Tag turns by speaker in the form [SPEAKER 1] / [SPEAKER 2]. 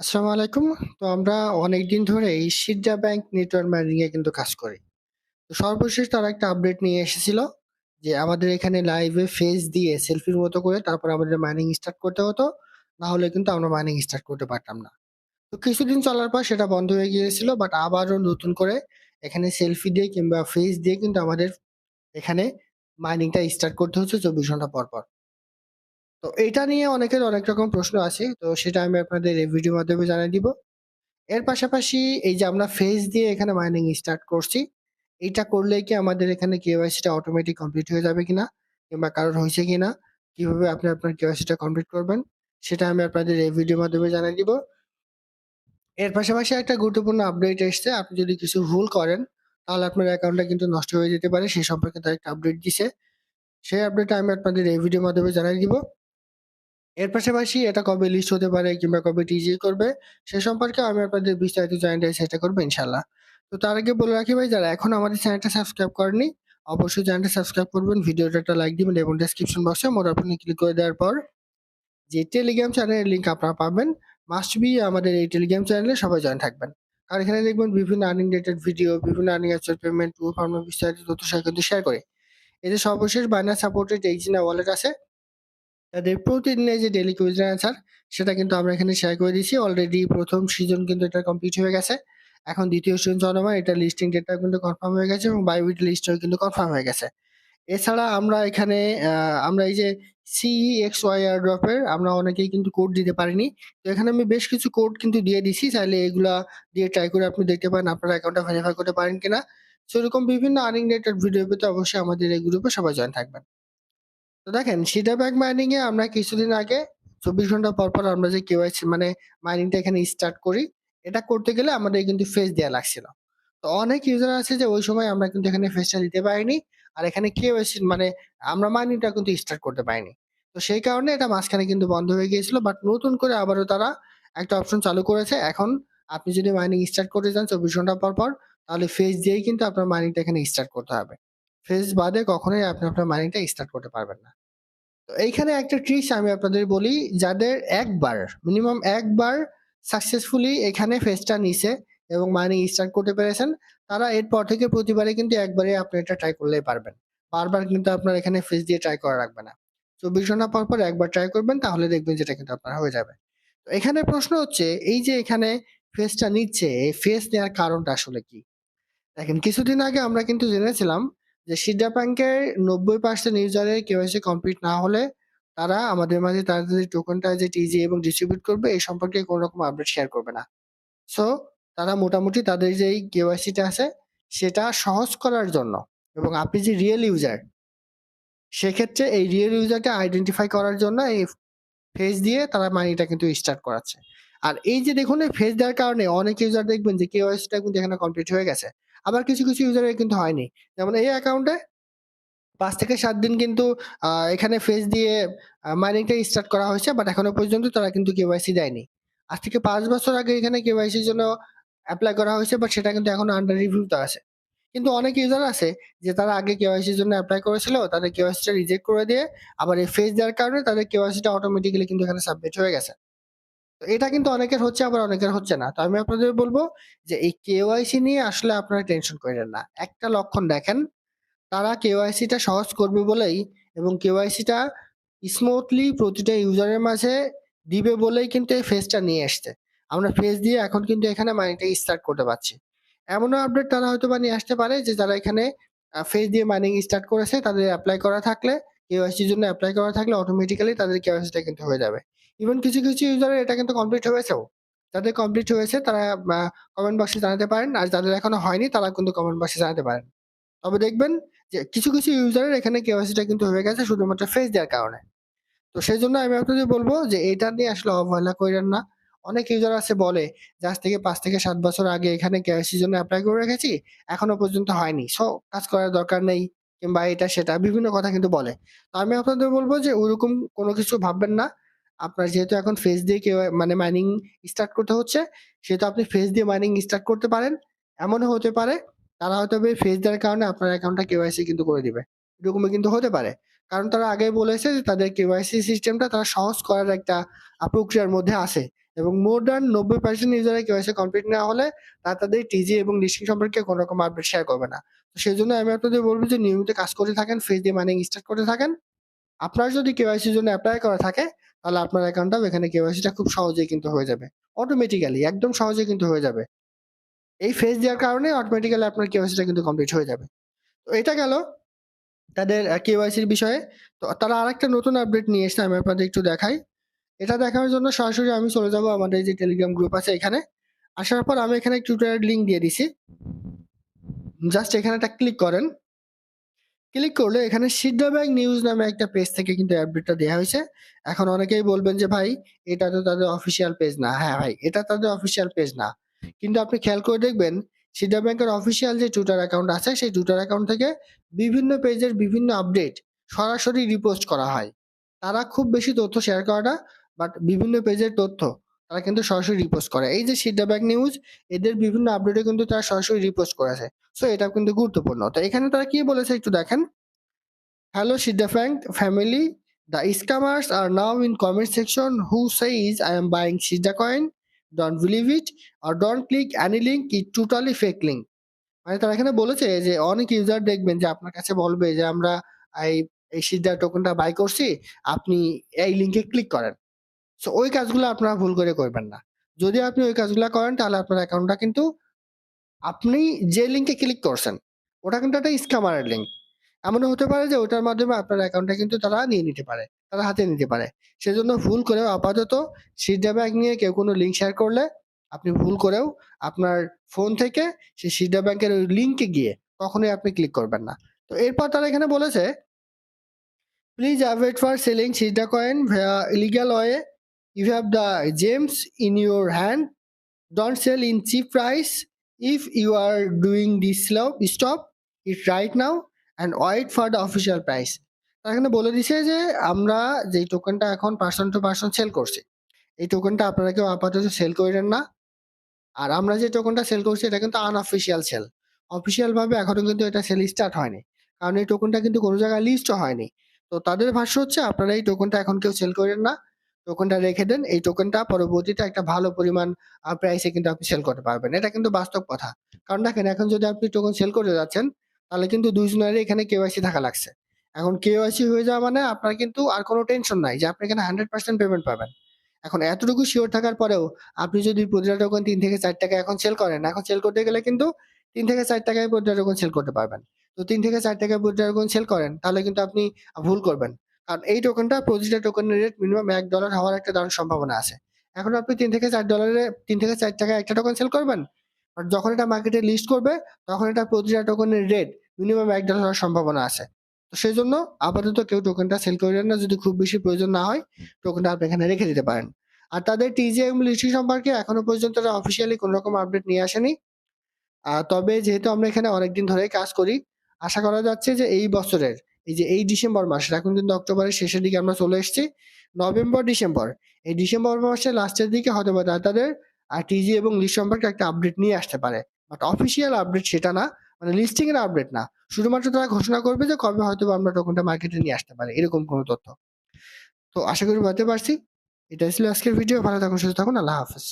[SPEAKER 1] আসসালামু আলাইকুম। তো আমরা অনেকদিন ধরেই সিডা ব্যাংক নেটওয়ার্ক এ কিন্তু কাজ করি। তো সর্বশেষ তারা একটা আপডেট নিয়ে এসেছিল যে আমাদের এখানে লাইভে ফেস দিয়ে সেলফির মতো করে তারপর আমাদের মাইনিং স্টার্ট করতে হতো। না হলে কিন্তু আমরা মাইনিং স্টার্ট করতে পারতাম না। তো কিছুদিন চলার পর সেটা বন্ধ হয়ে গিয়েছিল বাট আবারও নতুন করে এখানে সেলফি দিয়ে কিংবা ফেস দিয়ে কিন্তু আমাদের এখানে মাইনিংটা স্টার্ট করতে হচ্ছে ২৪ ঘণ্টা পর, পর। তো এইটা নিয়ে অনেকের অনেক রকম প্রশ্ন আছে। তো সেটা আমি আপনাদের এই ভিডিওর মাধ্যমে জানিয়ে দিব। এর পাশাপাশি এই যে আমরা ফেস দিয়ে এখানে মাইনিং স্টার্ট করছি। এটা করলে কি আমাদের এখানে কেওয়াইসিটা অটোমেটিক কমপ্লিট হয়ে যাবে কিনা? কিংবা কারোর হইছে কিনা? কীভাবে আপনি আপনার কেওয়াইসিটা কমপ্লিট করবেন? সেটা আমি আপনাদের এই ভিডিওর মাধ্যমে জানিয়ে দিব। এর পাশাপাশি একটা গুরুত্বপূর্ণ আপডেট এসছে। আপনি যদি কিছু ভুল করেন, তাহলে আপনার অ্যাকাউন্টটা কিন্তু নষ্ট হয়ে যেতে পারে। সে সম্পর্কে তার একটা আপডেট দিছে। সেই আপডেটটা আমি আপনাদের এই ভিডিওর মাধ্যমে জানিয়ে দিব। এর পাশাপাশি এটা কবে লিস্ট হতে পারে কিংবা কবে টিজি করবে সে সম্পর্কে আমি আপনাদের বিস্তারিত জানিয়ে চেষ্টা করব ইনশাল্লাহ। তো তার আগে বলে রাখি ভাই যারা এখন আমাদের চ্যানেলটা সাবস্ক্রাইব করেনি অবশ্যই চ্যানেলটা সাবস্ক্রাইব করবেন, ভিডিওটা একটা লাইক দিবেন এবং ডেসক্রিপশন বক্সে মোর আপনি ক্লিক করে দেওয়ার পর যে টেলিগ্রাম চ্যানেলের লিঙ্ক আপনারা পাবেন মাস্ট বি আমাদের এই টেলিগ্রাম চ্যানেলে সবাই জয়েন থাকবেন। আর এখানে দেখবেন বিভিন্ন আর্নিং রিলেটেড ভিডিও, বিভিন্ন আর্নিং অ্যাকচুয়াল পেমেন্ট, প্রুফ আমরা বিস্তারিত তথ্য কিন্তু শেয়ার করে যে সর্বশেষ বাইনান্স সাপোর্টেড এইচএনআর ওয়ালেট আছে তাদের প্রতিদিনের যে ডেইলি কুইজের অ্যান্সার সেটা কিন্তু আমরা এখানে শেয়ার করে দিয়েছি। অলরেডি প্রথম সিজন কিন্তু এটা কমপ্লিট হয়ে গেছে। এখন দ্বিতীয় সিজন চলমান। এটার লিস্টিং ডেটটাও কিন্তু কনফার্ম হয়ে গেছে এবং বাইবিট লিস্টটাও কিন্তু কনফার্ম হয়ে গেছে। এছাড়া আমরা এখানে আমরা এই যে সিই এক্স ওয়াই আর ড্রপের আমরা অনেকেই কিন্তু কোড দিতে পারিনি। তো এখানে আমি বেশ কিছু কোড কিন্তু দিয়ে দিছি। চাইলে এগুলা দিয়ে ট্রাই করে আপনি দেখতে পারেন, আপনার অ্যাকাউন্টটা ভেরিফাই করতে পারেন কিনা। সো এরকম বিভিন্ন আর্নিং রিলেটেড ভিডিও পেতে অবশ্যই আমাদের এই গ্রুপে সবাই জয়েন থাকবেন। তো দেখেন সিডা ব্যাংক মাইনিং এ আমরা কিছুদিন আগে ২৪ ঘণ্টা পর, পর আমরা যে কেওয়াইসি মানে মাইনিংটা এখানে স্টার্ট করি। এটা করতে গেলে আমাদের কিন্তু ফেস দেওয়া লাগছিল। তো অনেক ইউজার আছে যে ওই সময় আমরা কিন্তু এখানে ফেসটা দিতে পারিনি। আর এখানে কেওয়াইসি মানে আমরা মাইনিংটা কিন্তু স্টার্ট করতে পারিনি। তো সেই কারণে এটা মাঝখানে কিন্তু বন্ধ হয়ে গিয়েছিল। বাট নতুন করে আবারও তারা একটা অপশন চালু করেছে। এখন আপনি যদি মাইনিং স্টার্ট করতে চান ২৪ ঘণ্টা পর, পর তাহলে ফেস দিয়েই কিন্তু আপনার মাইনিংটা এখানে স্টার্ট করতে হবে। ফেস বাদে কখনোই আপনি আপনার মাইনিংটা স্টার্ট করতে পারবেন না। এইখানে একটা ট্রিক্স আমি আপনাদের বলি যাদের একবার মিনিমাম একবার সাকসেসফুলি এখানে ফেসটা নিছে এবং মাইনিং স্টার্ট করতে পেরেছেন তারা এরপর থেকে প্রতিবারে কিন্তু একবারে আপনি এটা ট্রাই করলেই পারবেন। বারবার কিন্তু আপনার এখানে ফেস দিয়ে ট্রাই করা রাখবে না। ২৪ ঘণ্টা পর, পর একবার ট্রাই করবেন তাহলে দেখবেন যেটা কিন্তু আপনার হয়ে যাবে। তো এখানে প্রশ্ন হচ্ছে এই যে এখানে ফেসটা নিচ্ছে এই ফেস নেওয়ার কারণটা আসলে কি? দেখেন কিছুদিন আগে আমরা কিন্তু জেনেছিলাম যে সিডা ব্যাংকের ৯০% ইউজারের কেওয়াইসি কমপ্লিট না হলে তারা আমাদের মাঝে তাদের টোকেনটা যে টিজি এবং ডিস্ট্রিবিউট করবে, এই সম্পর্কে কোন রকম আপডেট শেয়ার করবে না। সো তারা মোটামুটি তাদের যেই কেওয়াইসিটা আছে, সেটা সহজ করার জন্য এবং আপনি যে রিয়েল ইউজার সেক্ষেত্রে এই রিয়েল ইউজারকে আইডেন্টিফাই করার জন্য এই ফেস দিয়ে তারা মানিটা কিন্তু স্টার্ট করাচ্ছে। আর এই যে দেখুন, এই ফেস দেওয়ার কারণে অনেক ইউজার দেখবেন যে কেওয়াইসিটা কিন্তু এখানে কমপ্লিট হয়ে গেছে। আবার কিছু, কিছু ইউজারের কিন্তু হয়নি। যেমন এই অ্যাকাউন্টে পাঁচ থেকে সাত দিন কিন্তু এখানে ফেস দিয়ে মাইনিংটা স্টার্ট করা হয়েছে। বাট এখনও পর্যন্ত তারা কিন্তু কেওয়াইসি দেয়নি। আজ থেকে পাঁচ বছর আগে এখানে কেওয়াইসির জন্য অ্যাপ্লাই করা হয়েছে বাট সেটা কিন্তু এখনও আন্ডার রিভিউ তে আছে। কিন্তু অনেক ইউজার আছে যে তারা আগে কেওয়াইসির জন্য অ্যাপ্লাই করেছিল, তাদের কেওয়াইসিটা রিজেক্ট করে দিয়ে আবার এই ফেস দেওয়ার কারণে তাদের কেওয়াইসিটা অটোমেটিক্যালি কিন্তু এখানে সাবমিট হয়ে গেছে। এটা কিন্তু অনেকের হচ্ছে আবার অনেকের হচ্ছে না। তো আমি আপনাদের বলব যে এই কেওয়াইসি নিয়ে আসলে আপনারা টেনশন কইরেন না। একটা লক্ষণ দেখেন, তারা কেওয়াইসিটা সহজ করবে বলেই এবং কেওয়াইসিটা স্মুথলি প্রতিটা ইউজারের মাঝে দিবে বলেই কিন্তু এই ফেসটা নিয়ে আসছে আমরা ফেস দিয়ে এখন কিন্তু এখানে মাইনিংটা স্টার্ট করতে পারছি। এমনও আপডেট তারা হয়তো বা নিয়ে আসতে পারে যে যারা এখানে ফেস দিয়ে মাইনিং স্টার্ট করেছে তাদের অ্যাপ্লাই করা থাকলে কেওয়াইসির জন্য অ্যাপ্লাই করা থাকলে অটোমেটিক্যালি তাদের কেওয়াইসিটা কিন্তু হয়ে যাবে। ইভেন কিছু, কিছু ইউজারের এটা কিন্তু কমপ্লিট হয়েছেও। যাদের কমপ্লিট হয়েছে তারা কমেন্ট বক্সে জানাতে পারেন। আর যাদের এখনও হয়নি তারা কিন্তু কমেন্ট বক্সে জানাতে পারেন। তবে দেখবেন যে কিছু, কিছু ইউজারের এখানে কেওয়াইসিটা কিন্তু হয়ে গেছে শুধুমাত্র ফেস দেওয়ার কারণে। তো সেই জন্য আমি আপনাদের বলব যে এটা নিয়ে আসলে অবহেলা কইরেন না। অনেক ইউজার আছে বলে যে আজ থেকে পাঁচ থেকে সাত বছর আগে এখানে কেওয়াইসির জন্য অ্যাপ্লাই করে রেখেছি, এখনও পর্যন্ত হয়নি। সো কাজ করার দরকার নেই কিংবা এটা সেটা বিভিন্ন কথা কিন্তু বলে। তো আমি আপনাদের বলব যে ওরকম কোনো কিছু ভাববেন না। আপনার যেহেতু এখন ফেস দিয়ে কেও মানে মাইনিং স্টার্ট করতে হচ্ছে, সেহেতু আপনি ফেস দিয়ে মাইনিং স্টার্ট করতে পারেন। এমনও হতে পারে তারা হয়তো ফেস দেওয়ার কারণে আপনার অ্যাকাউন্টটা কেওয়াইসি কিন্তু করে দিবে। এরকমও কিন্তু হতে পারে। কারণ তারা আগেই বলেছে যে তাদের কেওয়াইসি সিস্টেমটা তারা সহজ করার একটা প্রক্রিয়ার মধ্যে আছে। এবং মোর দ্যান 90% ইউজারের কেওয়াইসি কমপ্লিট না হলে তারা তাদের টিজি এবং লিস্টিং সম্পর্কে কোনো রকম আপডেট শেয়ার করবে না। তো সেজন্য আমি আপনাদের বলব যে নিয়মিত কাজ করে থাকেন, ফেস দিয়ে মাইনিং স্টার্ট করতে থাকেন। আপনার যদি কেওয়াইসির জন্য অ্যাপ্লাই করা থাকে, তাহলে আপনার অ্যাকাউন্টটাও এখানে কেওয়াইসিটা খুব সহজেই কিন্তু হয়ে যাবে। অটোমেটিক্যালি একদম সহজেই কিন্তু হয়ে যাবে। এই ফেস দেওয়ার কারণে অটোমেটিক্যালি আপনার কেওয়াইসিটা কিন্তু কমপ্লিট হয়ে যাবে। তো এটা গেল তাদের কেওয়াইসির বিষয়ে। তো তারা আরেকটা নতুন আপডেট নিয়ে এসেছে, আমি আপনাদের একটু দেখাই। এটা দেখানোর জন্য সরাসরি আমি চলে যাব আমাদের যে টেলিগ্রাম গ্রুপ আছে এখানে। আসার পর আমি এখানে টিউটোরিয়াল লিংক দিয়ে দিছি। জাস্ট এখানে একটা ক্লিক করেন। ক্লিক করলে এখানে সিডা ব্যাংক নিউজ নামে একটা পেজ থেকে কিন্তু আপডেটটা দেওয়া হয়েছে। এখন অনেকেই বলবেন যে, ভাই, এটা তো তাদের অফিসিয়াল পেজ না। হ্যাঁ ভাই, এটা তাদের অফিসিয়াল পেজ না। কিন্তু আপনি খেয়াল করে দেখবেন সিডা ব্যাংকের অফিসিয়াল যে টুইটার অ্যাকাউন্ট আছে, সেই টুইটার অ্যাকাউন্ট থেকে বিভিন্ন পেজের বিভিন্ন আপডেট সরাসরি রিপোস্ট করা হয়। তারা খুব বেশি তথ্য শেয়ার করে না। বাট বিভিন্ন পেজের তথ্য তারা কিন্তু সরাসরি রিপোস্ট করে। এই যে ব্যাংক নিউজ এদের বিভিন্ন আপডেটে কিন্তু তারা সরাসরি রিপোস্ট করেছে। সো এটা কিন্তু গুরুত্বপূর্ণ। তো এখানে তারা কি বলেছে একটু দেখেন। Hello bank family The scammers are now in comment section who says I am buying Shida coin Don't believe it, or don't click any link. It totally fake link. মানে তারা এখানে বলেছে যে অনেক ইউজার দেখবেন যে আপনার কাছে বলবে যে আমরা এই সিডা টোকেনটা বাই করছি। আপনি এই লিঙ্কে ক্লিক করেন। সো ওই কাজগুলো আপনারা ভুল করে করবেন না। যদি আপনি ওই কাজগুলো করেন, তাহলে আপনার অ্যাকাউন্টটা কিন্তু আপনি যে লিংকে ক্লিক করছেন, ওটা কিন্তু একটা স্ক্যামারের লিঙ্ক এমনও হতে পারে যে ওটার মাধ্যমে আপনার অ্যাকাউন্টটা কিন্তু তারা নিয়ে নিতে পারে। তারা হাতে নিতে পারে। সেজন্য ভুল করেও আপাতত সিডা ব্যাংক নিয়ে কেউ কোনো লিঙ্ক শেয়ার করলে আপনি ভুল করেও আপনার ফোন থেকে সেই সিডা ব্যাংকের ওই লিঙ্কে গিয়ে কখনোই আপনি ক্লিক করবেন না। তো এরপর তারা এখানে বলেছে please avoid for selling Shida coin illegal way. Have the gems in your hand don't sell in cheap price. If you are doing this slow stop it right now and wait for the official price. তারা এখানে বলে দিছে যে আমরা যেই টোকেনটা এখন person to person sell করছি। এই টোকেনটা আপনারা কেউ আপাতত সেল কইরেন না। আর আমরা যে টোকেনটা সেল করছি, এটা কিন্তু আনঅফিসিয়াল সেল। অফিসিয়াল ভাবে এখনও কিন্তু এটা সেল স্টার্ট হয়নি। কারণ এই টোকেনটা কিন্তু কোনো জায়গায় লিস্টও হয়নি। তো তাদের ভাষ্য হচ্ছে, আপনারা এই টোকেনটা এখন কেউ সেল কইরেন না। টোকেনটা রেখে দেন। এই টোকেনটা পরবর্তীতে একটা ভালো পরিমাণ প্রাইসে কিন্তু আপনি সেল করতে পারবেন। এটা কিন্তু বাস্তব কথা। কারণ দেখেন এখন যদি আপনি টোকেন সেল করতে যাচ্ছেন তাহলে কিন্তু ২ জনেরই এখানে কেওয়াইসি থাকা লাগছে। এখন কেওয়াইসি হয়ে যাওয়া মানে আপনার কিন্তু আর কোনো টেনশন নাই যে আপনি এখানে 100% পেমেন্ট পাবেন। এখন এতটুকু শিওর থাকার পরেও আপনি যদি প্রতিটা টোকেন তিন থেকে ৳৪ এখন সেল করেন, এখন সেল করতে গেলে কিন্তু তিন থেকে চার টাকায় প্রতিটা টোকেন সেল করতে পারবেন। তো তিন থেকে ৳৪ য় প্রতিটা টোকেন সেল করেন তাহলে কিন্তু আপনি ভুল করবেন। কারণ এই টোকেনটা প্রতিটা টোকেনের রেট মিনিমাম এক ডলার হওয়ার একটা দারুণ সম্ভাবনা আছে। এখন আপনি তিন থেকে $৪ এ ৩ থেকে ৳৪ একটা টোকেন সেল করবেন। আর যখন এটা মার্কেটে লিস্ট করবে তখন এটা প্রতিটা টোকেনের রেট মিনিমাম এক ডলার হওয়ার সম্ভাবনা আছে। তো সেই জন্য আপাতত কেউ টোকেনটা সেল কইরেন না যদি খুব বেশি প্রয়োজন না হয় টোকেনটা আপনি এখানে রেখে দিতে পারেন। আর তাদের টিজি এবং লিস্টিং সম্পর্কে এখনও পর্যন্ত তারা অফিসিয়ালি কোনো রকম আপডেট নিয়ে আসেনি। তবে যেহেতু আমরা এখানে অনেকদিন ধরেই কাজ করি, আশা করা যাচ্ছে যে এই বছরের এই যে এই ডিসেম্বর মাস এখন কিন্তু অক্টোবরের শেষের দিকে আমরা চলে এসেছি। নভেম্বর, ডিসেম্বর এই ডিসেম্বর মাসের লাস্টের দিকে হয়তোবা তারা তাদের আ টিজি এবং লিস্ট সম্পর্কে একটা আপডেট নিয়ে আসতে পারে। বাট অফিসিয়াল আপডেট সেটা না। মানে লিস্টিং এর আপডেট না। শুধুমাত্র তারা ঘোষণা করবে যে কবে হয়তোবা আমরা টোকেনটা মার্কেটে নিয়ে আসতে পারি। এরকম কোনো তথ্য। তো আশা করি বুঝাতে পারছি। এটা ছিল আজকের ভিডিও। ভালো থাকুন, সুস্থ থাকুন। আল্লাহ হাফেজ।